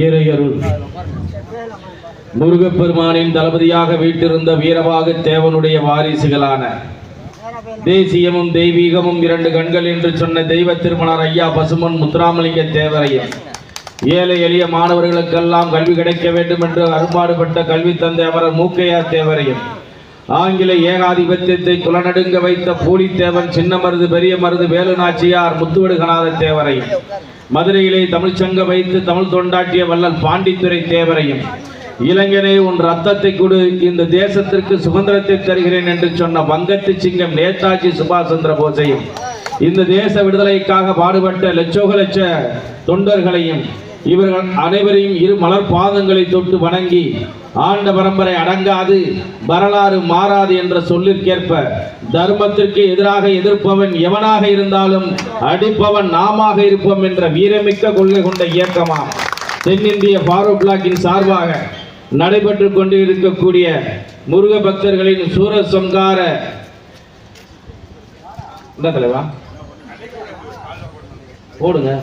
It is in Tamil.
ஈரையருள் முருகப்பெருமானின் தளபதியாக வீட்டிருந்த வீரபாகு தேவனுடைய வாரிசுகளான தேசியமும் தெய்வீகமும் இரண்டு கண்கள் என்று சொன்ன தெய்வ திருமணர் ஐயா பசுமன் முத்துராமலிங்க தேவரையும் ஏழை எளிய மாணவர்களுக்கெல்லாம் கல்வி கிடைக்க வேண்டும் என்று அரும்பாடுபட்ட கல்வி தந்தை அமரர் மூக்கையா தேவரையும் ஆங்கில ஏகாதிபத்தியத்தை துளநடுங்க வைத்த பூலித்தேவன் சின்ன மருது பெரிய மருது வேலு நாச்சியார் முத்துவடுகநாத தேவரையும் மதுரையிலே தமிழ்ச்சங்க வைத்து தமிழ் தொண்டாட்டிய வல்லல் பாண்டித்துரை தேவரையும் இளைஞனே உன் ரத்தத்தை கொடு இந்த தேசத்திற்கு சுதந்திரத்தை தருகிறேன் என்று சொன்ன வங்கத்து சிங்கம் நேதாஜி சுபாஷ் சந்திர போஸையும் இந்த தேச விடுதலைக்காக பாடுபட்ட லட்சோக லட்ச தொண்டர்களையும் இவர்கள் அனைவரையும் இரு மலர் பாதங்களை தொட்டு வணங்கி ஆண்ட பரம்பரை அடங்காது வரலாறு மாறாது என்ற சொல்லிற்கேற்ப தர்மத்திற்கு எதிராக எதிர்ப்பவன் எவனாக இருந்தாலும் அடிப்பவன் நாமாக இருப்போம் என்ற வீரமிக்க கொள்கை கொண்ட இயக்கமாம். தென்னிந்திய பாரோ பிளாக்கின் சார்பாக நடைபெற்று கொண்டு இருக்கக்கூடிய முருக பக்தர்களின் சூரசம்கார என்ன தலைவா. போடுங்க.